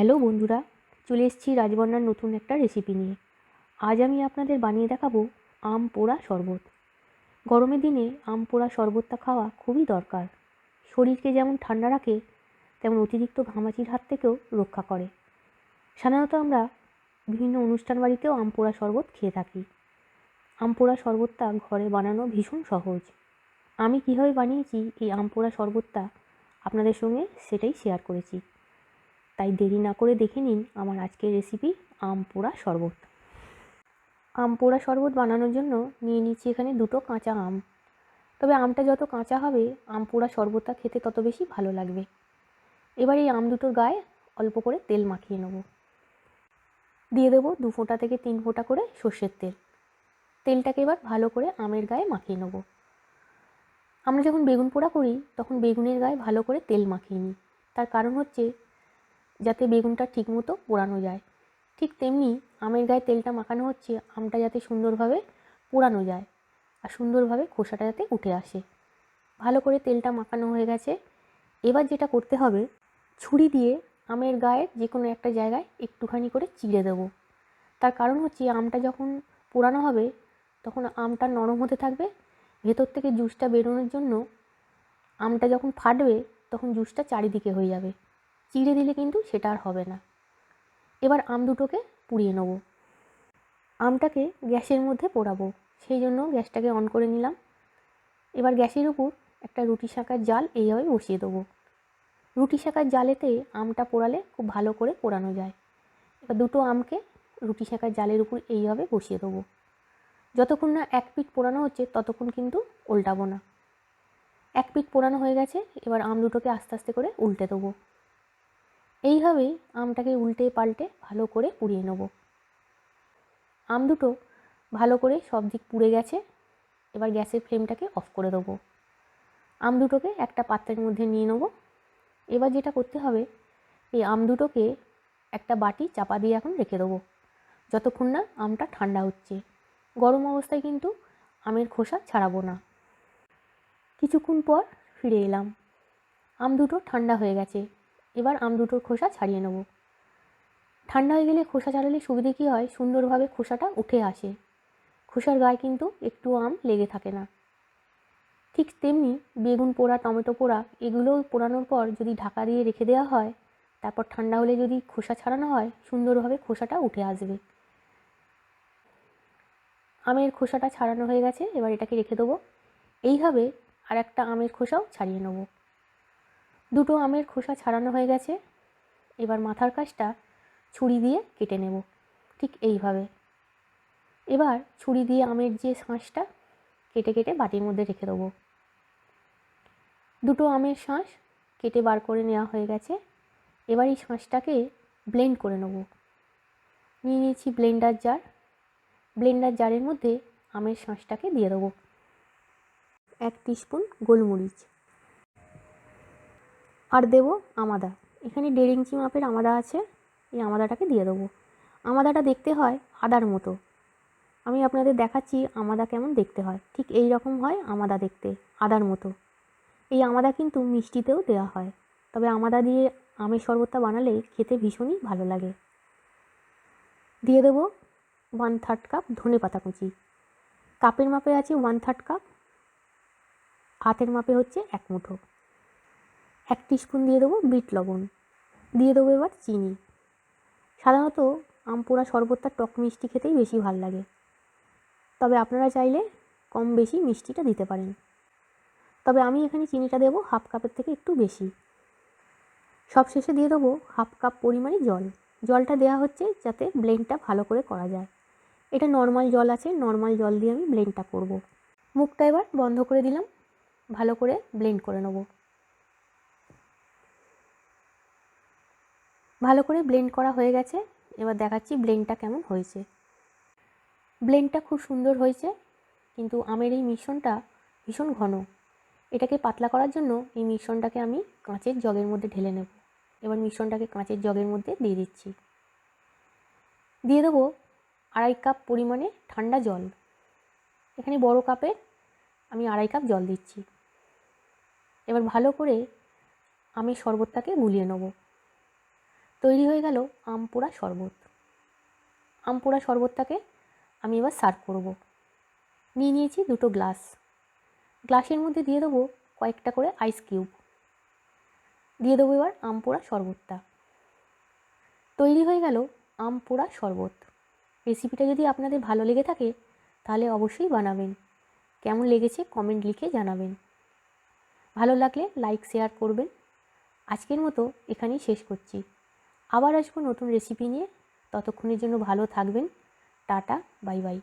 Hello বন্ধুরা, চলে এসেছি রাজবন্যার নতুন একটা রেসিপি নিয়ে। আজ আমি আপনাদের বানিয়ে দেখাবো আম পোড়া শরবত। গরমের দিনে আম পোড়া শরবতটা খাওয়া খুবই দরকার। শরীরকে যেমন ঠান্ডা রাখে, তেমন অতিরিক্ত ঘামাচির হাত থেকেও রক্ষা করে। সাধারণত আমরা বিভিন্ন অনুষ্ঠান বাড়িতেও আম পোড়া শরবত খেয়ে থাকি। আম পোড়া শরবতটা ঘরে বানানো ভীষণ সহজ। আমি কীভাবে বানিয়েছি এই আম পোড়া শরবতটা আপনাদের সঙ্গে সেটাই শেয়ার করেছি। তাই দেরি না করে দেখে নিন আমার আজকের রেসিপি আম পোড়া শরবত। আম পোড়া শরবত বানানোর জন্য নিয়ে নিচ্ছি এখানে দুটো কাঁচা আম। তবে আমটা যত কাঁচা হবে, আম পোড়া শরবতটা খেতে তত বেশি ভালো লাগবে। এবার এই আম দুটোর গায়ে অল্প করে তেল মাখিয়ে নেব। দিয়ে দেবো দু ফোঁটা থেকে তিন ফোঁটা করে সর্ষের তেল। তেলটাকে এবার ভালো করে আমের গায়ে মাখিয়ে নেব। আমরা যখন বেগুন পোড়া করি, তখন বেগুনের গায়ে ভালো করে তেল মাখিয়ে নিই। তার কারণ হচ্ছে যাতে বেগুনটা ঠিকমতো পোড়ানো যায়। ঠিক তেমনি আমের গায়ে তেলটা মাখানো হচ্ছে, আমটা যাতে সুন্দরভাবে পোড়ানো যায় আর সুন্দরভাবে খোসাটা যাতে উঠে আসে। ভালো করে তেলটা মাখানো হয়ে গেছে। এবার যেটা করতে হবে, ছুরি দিয়ে আমের গায়ে যে কোনো একটা জায়গায় একটুখানি করে চিড়ে দেবো। তার কারণ হচ্ছে আমটা যখন পোড়ানো হবে, তখন আমটা নরম হতে থাকবে। ভেতর থেকে জুসটা বেরোনোর জন্য আমটা যখন ফাটবে, তখন জুসটা চারিদিকে হয়ে যাবে। চিড়ে দিলে কিন্তু সেটা আর হবে না। এবার আম দুটোকে পুড়িয়ে নেব। আমটাকে গ্যাসের মধ্যে পোড়াবো। সেই জন্য গ্যাসটাকে অন করে নিলাম। এবার গ্যাসের উপর একটা রুটি শাঁকার জাল এইভাবে বসিয়ে দেবো। রুটি শাঁকার জালেতে আমটা পোড়ালে খুব ভালো করে পোড়ানো যায়। এবার দুটো আমকে রুটি শাঁকার জালের উপর এইভাবে বসিয়ে দেবো। যতক্ষণ না এক পিঠ পোড়ানো হচ্ছে ততক্ষণ কিন্তু উল্টাবো না। এক পিঠ পোড়ানো হয়ে গেছে। এবার আম দুটোকে আস্তে আস্তে করে উল্টে দেবো। এইভাবেই আমটাকে উল্টে পাল্টে ভালো করে পুড়িয়ে নেব। আম দুটো ভালো করে সব দিক পুড়ে গেছে, এবার গ্যাসের ফ্লেমটাকে অফ করে দেবো। আম দুটোকে একটা পাত্রের মধ্যে নিয়ে নেব। এবার যেটা করতে হবে, এই আম দুটোকে একটা বাটি চাপা দিয়ে এখন রেখে দেবো, যতক্ষণ না আমটা ঠান্ডা হচ্ছে। গরম অবস্থায় কিন্তু আমের খোসা ছাড়াবো না। কিছুক্ষণ পর ফিরে এলাম। আম দুটো ঠান্ডা হয়ে গেছে এবার আম দুটোর খোসা ছাড়িয়ে নেব। ঠান্ডা হয়ে গেলে খোসা ছাড়ালে সুবিধে কী হয়? সুন্দরভাবে খোসাটা উঠে আসে। খোসার গায়ে কিন্তু একটু আম লেগে থাকে না। ঠিক তেমনি বেগুন পোড়া, টমেটো পোড়া, এগুলো পোড়ানোর পর যদি ঢাকা দিয়ে রেখে দেওয়া হয়, তারপর ঠান্ডা হলে যদি খোসা ছাড়ানো হয়, সুন্দরভাবে খোসাটা উঠে আসবে। আমের খোসাটা ছাড়ানো হয়ে গেছে, এবার এটাকে রেখে দেবো। এইভাবে আর একটা আমের খোসাও ছাড়িয়ে নেব। দুটো আমের খোসা ছাড়ানো হয়ে গেছে। এবার মাথার কাজটা ছুরি দিয়ে কেটে নেব, ঠিক এইভাবে। এবার ছুরি দিয়ে আমের যে শাঁসটা, কেটে কেটে বাটির মধ্যে রেখে দেবো। দুটো আমের শাঁস কেটে বার করে নেওয়া হয়ে গেছে। এবার এই শাঁসটাকে ব্লেন্ড করে নেব। নিয়ে নিয়েছি ব্লেন্ডার জার। ব্লেন্ডার জারের মধ্যে আমের শাঁসটাকে দিয়ে দেবো। এক স্পুন গোলমরিচ। আর দেব আমাদা। এখানে দেড় ইঞ্চি মাপের আমাদা আছে, এই আমাদাটাকে দিয়ে দেবো। আমাদাটা দেখতে হয় আদার মতো। আমি আপনাদের দেখাচ্ছি আমাদা কেমন দেখতে হয়। ঠিক এই রকম হয় আমাদা দেখতে, আদার মতো। এই আমাদা কিন্তু মিষ্টিতেও দেওয়া হয়। তবে আমাদা দিয়ে আমের শরবতটা বানালে খেতে ভীষণই ভালো লাগে। দিয়ে দেবো ওয়ান থার্ড কাপ ধনে পাতা কুচি। কাপের মাপে আছে ওয়ান থার্ড কাপ হাতের মাপে হচ্ছে এক মুঠো। এক স্পুন দিয়ে দেবো বিট লবণ। দিয়ে দেবো এবার চিনি। সাধারণত আম পোড়া শরবতটা টক মিষ্টি খেতেই বেশি ভালো লাগে। তবে আপনারা চাইলে কম বেশি মিষ্টিটা দিতে পারেন। তবে আমি এখানে চিনিটা দেবো হাফ কাপের থেকে একটু বেশি। সব শেষে দিয়ে দেবো হাফ কাপ পরিমাণে জল। জলটা দেওয়া হচ্ছে যাতে ব্লেন্ডটা ভালো করে করা যায়। এটা নর্মাল জল আছে নর্মাল জল দিয়ে আমি ব্লেন্ডটা করব। মুখটা এবার বন্ধ করে দিলাম। ভালো করে ব্লেন্ড করে নেব। ভালো করে ব্লেন্ড করা হয়ে গেছে। এবার দেখাচ্ছি ব্লেন্ডটা কেমন হয়েছে। ব্লেন্ডটা খুব সুন্দর হয়েছে, কিন্তু আমের এই মিশ্রণটা ভীষণ ঘন। এটাকে পাতলা করার জন্য এই মিশ্রণটাকে আমি কাঁচের জগের মধ্যে ঢেলে নেব। এবার মিশ্রণটাকে কাঁচের জগের মধ্যে দিয়ে দিচ্ছি। দিয়ে দেবো আড়াই কাপ পরিমাণে ঠান্ডা জল। এখানে বড় কাপে আমি আড়াই কাপ জল দিচ্ছি। এবার ভালো করে আমি শরবতটাকে গুলিয়ে নেব। তৈরি হয়ে গেল আম পোড়া শরবত। আম পোড়া শরবতটাকে আমি এবার সার্ভ করব। নিয়ে নিয়েছি দুটো গ্লাস গ্লাসের মধ্যে দিয়ে দেবো কয়েকটা করে আইস কিউব দিয়ে দেবো এবার আম পোড়া শরবতটা। তৈরি হয়ে গেল আম পোড়া শরবত। রেসিপিটা যদি আপনাদের ভালো লেগে থাকে, তাহলে অবশ্যই বানাবেন। কেমন লেগেছে কমেন্ট লিখে জানাবেন। ভালো লাগলে লাইক শেয়ার করবেন। আজকের মতো এখানেই শেষ করছি। আবার আসব নতুন রেসিপি নিয়ে। ততক্ষণের জন্য ভালো থাকবেন। Tata bye bye.